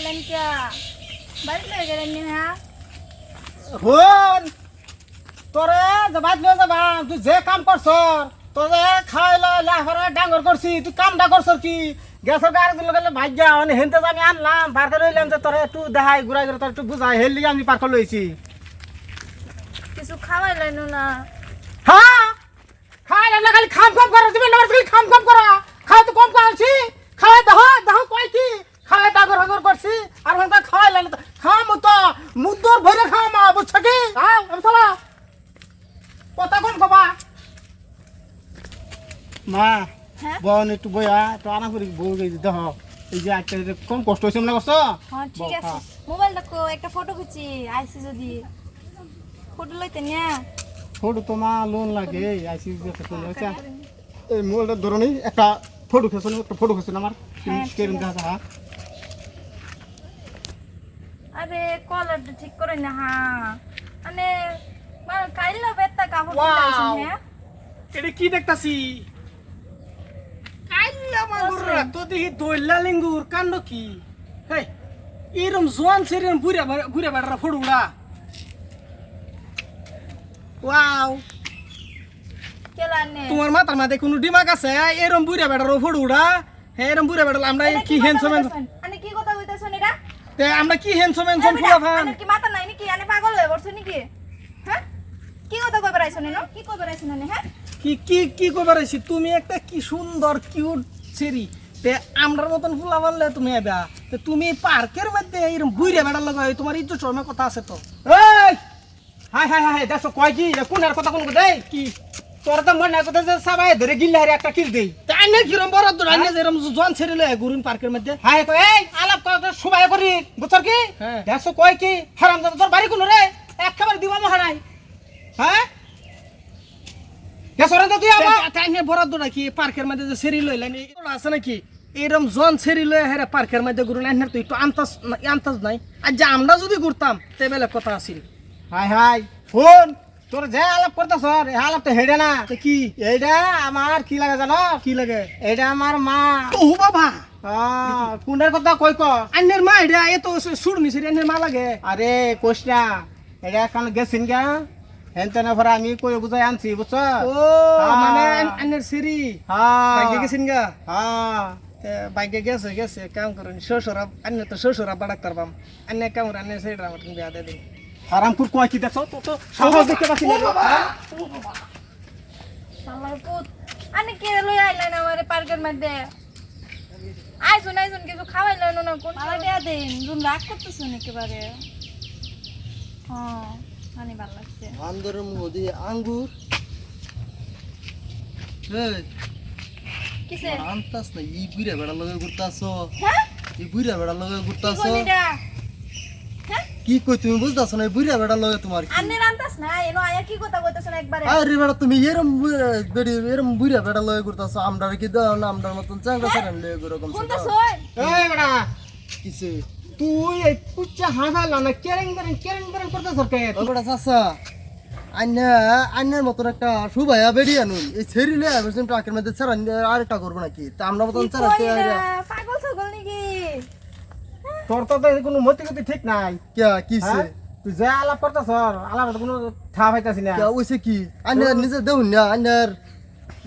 আইলেন কে বাড়ি লয়ে গেলেন নি হ্যাঁ হন তোরে যাবাত লয়ে যাবা তুই যে কাম করছ তোরে খাইলো লাহরে ডাঙ্গর করছি তুই কামটা করছ কি গ্যাসের গাড়ি দিল গেলে ভাগ্যা মানে হেনতে আমি আনলাম পার্কে রইলাম যে তোরে একটু দেখাই ঘুরাই ঘুরে তোর একটু বুঝাই হেল আমি পার্কে লইছি কিছু খাওয়াইলেন না হ্যাঁ খাই না খালি খাম খাম করো তুমি না খালি খাম খাম করো খাই তো কম খাওয়াছি খাওয়াই দাও দাও কই কি খাওয়াই ডাগর হাগর করছি আর হন খাওয়াই লাইলে খাম তো মুদ্দর ভরে খামা বুঝছ কি হ্যাঁ আমি চলা কথা কম কবা মা হ্যাঁ? বোন একটু বইয়া তো আনা করি বউ গেছি দেখ। এই যে যে কম কষ্ট হয়েছে মনে করছ? হ্যাঁ ঠিক আছে। হ্যাঁ। মোবাইল দেখো একটা ফটো খুঁজি আইসি যদি। ফটো লইতে নিয়ে। ফটো তো মা লোন লাগে আইসি যে কত হয়েছে এই মোবাইলটা ধরো নি একটা ফটো খেয়েছো একটা ফটো খেয়েছো আমার? হ্যাঁ, ঠিক কেরম দেখা হ্যাঁ আরে কলারটা ঠিক করে না হ্যাঁ মানে মানে কাইলা বেত্তা কাপড়! হ্যাঁ। এটা কি দেখতাছি? তো দেখি দইলা লিঙ্গুর কাণ্ড কি? হেই এরম জোয়ান সেরম বুড়া বুড়া বেড়া ফড়ুড়া। ওয়াও। নে তোমার মাথার মাঝে কোনো ডিমাক আছে? এরম বুড়া বেড়ার ফড়ুড়া। হ্যাঁ এরম বুড়া বেড়া আমরা কি হ্যান্ডসাম কি কথা কইতাছেন এটা তে আমরা কি হ্যান্ডসাম হ্যান্ডসাম ফুলা ফান? আনে কি মাথা নাই নাকি? আনে পাগল হয়ে পড়ছে নাকি? হ্যাঁ? কি কথা কই বেড়াইছেন নো কি কই বেড়াইছেন আনে হ্যাঁ? কি কি কি কবার আইছি? তুমি একটা কি সুন্দর কিউট সেরি তে আমরার মতন ফুলা বানলে তুমি এবা তে তুমি পার্কের মধ্যে এরম বুইরা বেড়ার লগা তোমার ইজ্জত শর্মা কথা আছে তো। এই! হাই হাই হাই দেখো কয় কি? কোন আর কথা কোন দেই কি? তোর তো মনে কথা যে সবাই ধরে গিল্লা হারে একটা কিল দেই। তাইনে কিরম বড় দূর আইনে যেরম জোয়ান ছেড়ে লয় ঘুরুন পার্কের মধ্যে। হাই তো এই আলাপ কথা সবাই করি বুঝছর কি? হ্যাঁ। দেখো কয় কি? হারাম তোর বাড়ি কোন রে? একেবারে দিবা মহারাই। হ্যাঁ? তো তুই আমার। তাইনে বড় দূর কি পার্কের মধ্যে যে সেরি লইলেন আছে নাকি? এরম জন সেরি লয় হেরে পার্কের মধ্যে ঘুরুন আইনে তো একটু আন্তাজ আন্তাজ নাই। আর যে আমরা যদি ঘুরতাম তে বেলে কথা আছিল। হাই হাই ফোন তোর যে আলাপ করতেছ এই আলাপ তো হেডে না। কি? এইটা আমার কি লাগে জানো? কি লাগে? এইটা আমার মা। ও বাবা! কোনের কথা কই ক? আইনের মা এটা এত সুর নিছে আইনের মা লাগে। আরে কোশটা এটা এখন গেছিন গা। হেনতেন ভরা আমি কই বুঝাই আনছি বুঝছ ও। মানে আইনের সিরি বাইকে হ্যাঁ গেছেন গা হ্যাঁ বাইকে গেছে গেছে কাম করুন শ্বশুরা আন্য তো শ্বশুরা বাড়াক্তার পাম। আন্য কাম করে আন্য সেইটা আমার তুমি বিয়া দিয়ে দিন। হারামপুর কয় কি দেখছ? তো তো সাহস দেখতে পাচ্ছি না। শালার পুত আনে কে লই আইলেন আমারে পার্কের মধ্যে? আইছুন আইছুন কিছু খাওয়াইলেন না কোন মালা দেয়া দেন রুম রাগ করতেছেন একেবারে। হ্যাঁ। মানে ভালো লাগছে। আন্দরের মধ্যে আঙ্গুর। এই কিসে আনতাস না ই বুইরা বেড়া লগে ঘুরতাছ। হ্যাঁ? ই বুইরা বেড়া লগে কি ঘুরতাছ হ্যাঁ? কি কই তুমি বুঝতাছ না বুইরা বেড়া লগে তোমার কি? আনে রান্তাস না এনো আয়া কি কথা কইতাছেন একবারে? আরে বেড়া তুমি এরম বেড়ি এরম বুইরা বেড়া লগে ঘুরতাছ আমরা কি দাও না আমরার মতন চাঙ্গা সারান এই বড়া কিসে? তুই এই হাসাইলা না কেরেং বেরেং কেরেং বেরেং করতে সরকে ও বেড়া চাচা আন্না আন্নার মতন একটা সুবাইয়া বেড়ি আনুন। এই ছেড়িলে আবার ট্রাকের মধ্যে ছাড়ান আরেকটা করব নাকি? তা আমরা মতন না পাগল ছাগল নাকি? তোর তো কোনো মতি গতি ঠিক নাই। কে কিসে হ্যাঁ? তুই যে আলাপ করতেছ আলাপ কোনো ঠা পাইতাছি না। ওইসে কি? আন্নার নিজে দেউন না আন্নার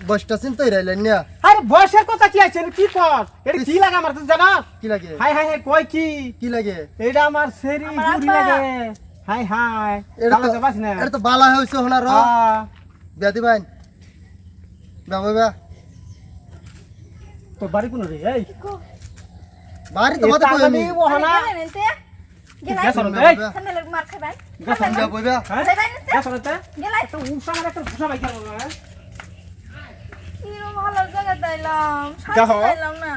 বসটা চিন্তাই রাইলেন না। আরে বয়সের কথা কি আছে কি কর এটা কি লাগে আমার তুই জানো কি লাগে? হাই হাই হাই কয় কি? কি লাগে? এটা আমার সেরি গুড়ি লাগে। হাই হাই এটা তো তো বাস না। এটা তো বালা হইছে হনার হ্যাঁ। বিয়া দিবাইন বাবা বা তোর বাড়ি কোন রে এই। বাড়ি তো মতে কই আমি ওহনা গেলাই রে মার রে রে গেলাই একটা উষা মানে একটা ঘুষা বাইকার কিরম শান্তি পাইলাম না।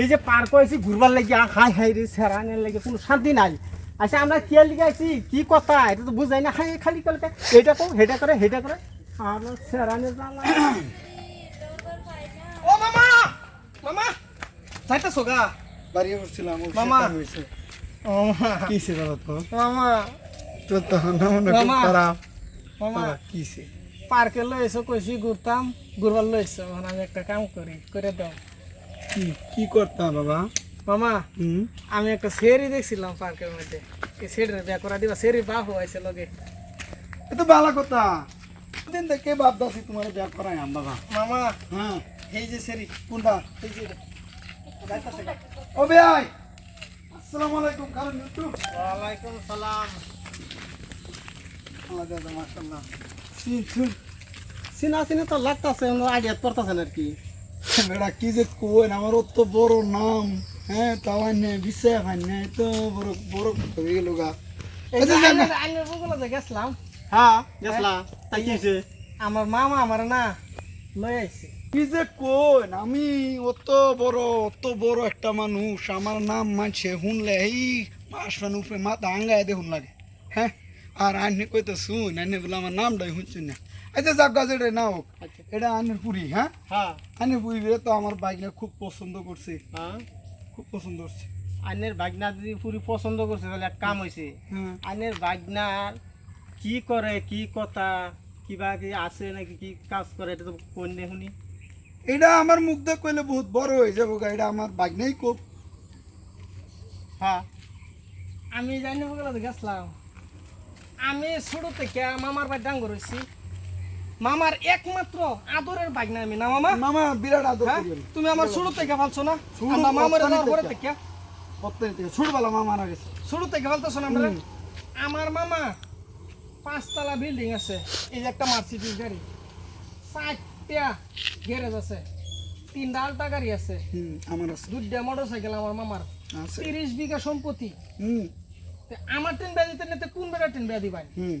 এই যে পার করেছি ঘুরবার লাগি হাই হাই রে সেরানের লাগে কোনো শান্তি নাই। আচ্ছা আমরা কে লিগে আছি কি কথা এটা তো বুঝাই না হাই খালি কলকে এটা কো হেটা করে হেটা করে। আমার সেরানের জ্বালা ও মামা মামা। উঠছিলাম তো তো তো মনে খারাপ। কিসে পার্কে লইছো কইছি ঘুরতাম ঘুরবার লইছো এখন আমি একটা কাম করি করে দাও। কি কি করতাম বাবা? মামা আমি একটা সেরি দেখছিলাম পার্কের মধ্যে। সেরির বিয়া করা দিবা সেরি বাপ হয়েছে লগে। এ তো ভালো কথা। দিন থেকে ভাবতাছি তোমার বিয়া করাই আম বাবা? মামা হ্যাঁ। এই যে সেরি কোনটা? এই যে ও ভাই আসসালামু আলাইকুম কারণ একটু। ওয়ালাইকুম সালাম। আল্লাহ মাশাআল্লাহ। চিনা চিনি তো লাগতাছে আইডিয়াত পড়তাছেন আর কি বেড়া কি যে কই আমার অত বড় নাম হ্যাঁ তাও আনে বিষয় আনে তো বড় বড় হয়ে গেল গা। গেছিলাম। হ্যাঁ গেছলা। তাই কি আমার মামা আমার না লই আইছে। কি যে কই আমি অত বড় অত বড় একটা মানুষ আমার নাম মানছে শুনলে এই আসবেন উপরে মাথা আঙ্গায় দেখুন লাগে হ্যাঁ? আর আন্নে কই তো শুন আন্নে বলে আমার নামটাই শুনছেন না। আচ্ছা যাক গাছ এটা নাও এটা আন্নের পুরি হ্যাঁ? হ্যাঁ। আন্নের পুরি তো আমার বাইকটা খুব পছন্দ করছে। হ্যাঁ। খুব পছন্দ করছে। আইনের বাগনা যদি পুরি পছন্দ করছে তাহলে এক কাম হয়েছে হ্যাঁ। আইনের বাগনার কি করে কি কথা কিবা কি আছে নাকি কি কাজ করে এটা তো কোন শুনি? এটা আমার মুখ দিয়ে কইলে বহুত বড় হয়ে যাব গা এটা আমার বাইক কোপ হ্যাঁ। আমি জানি বলে গেছিলাম। আমি ছোট থেকে মামার বাড়ি ডাঙ্গর হয়েছি। মামার একমাত্র আদরের বাগনা আমি না মামা? মামা বিরাট আদর হ্যাঁ? তুমি আমার ছোট থেকে ভালছো না? আমরা মামার পরে থেকে। ছোটবেলা মা মারা গেছে। ছোট থেকে না আমরা? আমার মামা পাঁচতলা বিল্ডিং আছে। এই যে একটা মার্সিডিজ গাড়ি। চারটা গ্যারেজ আছে। তিনটা আলটা গাড়ি আছে। আমার আছে। দুইটা মোটর সাইকেল আমার মামার। তিরিশ বিঘা সম্পত্তি। আমার ট্রেন বেয়া দিতে নিতে কোন বেড়া ট্রেন বেয়া দিবাই হুম।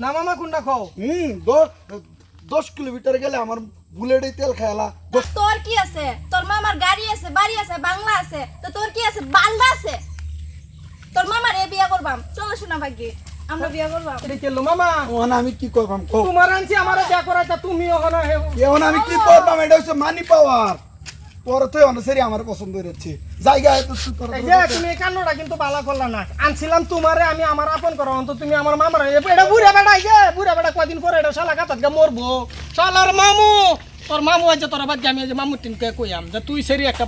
না মামা কোনটা খাও হুম দশ কিলোমিটার গেলে আমার বুলেটে তেল খেলা তোর কি আছে? তোর মামার গাড়ি আছে বাড়ি আছে বাংলা আছে। তো তোর কি আছে? বালদা আছে। তোর মামার এ বিয়া করবাম। চলো শোনা ভাগ্যে আমরা বিয়া করবাম। এটা কেলো মামা? ওখানে আমি কি করবাম? কো তোমার আনছি আমার বিয়া তুমি ওখানে আমি কি করবাম? এটা হচ্ছে মানি পাওয়ার পরে তো অনুসারে আমার পছন্দ হচ্ছে জায়গা তুমি কান্নটা কিন্তু বালা করলা না। আনছিলাম তোমারে আমি আমার আপন করো অন্ত তুমি আমার মামার এটা বুড়া বেড়া যে বুড়া বেড়া কদিন পরে এটা শালা গাতাত গা মরবো। শালার মামু! তোর মামু আছে তোর বাদ আমি যে মামু টিনকে কইয়াম যে তুই সেরি একটা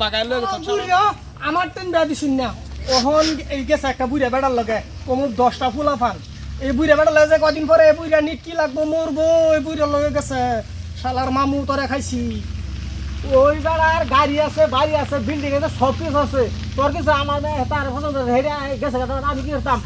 আমার টিন বেয়া না। ওহন এই গেছে একটা বুড়া বেড়ার লগে কমুর দশটা ফুলা ফান এই বুড়া বেড়া লগে যে কদিন পরে বুড়া নিট কি লাগবো মরবো এই বুড়া লগে গেছে। শালার মামু তোরে খাইছি। ওই বেড়ার গাড়ি আছে বাড়ি আছে বিল্ডিং আছে সব কিছু আছে। তোর কিছু আমার হেঁটে গেছে আমি কি করতাম?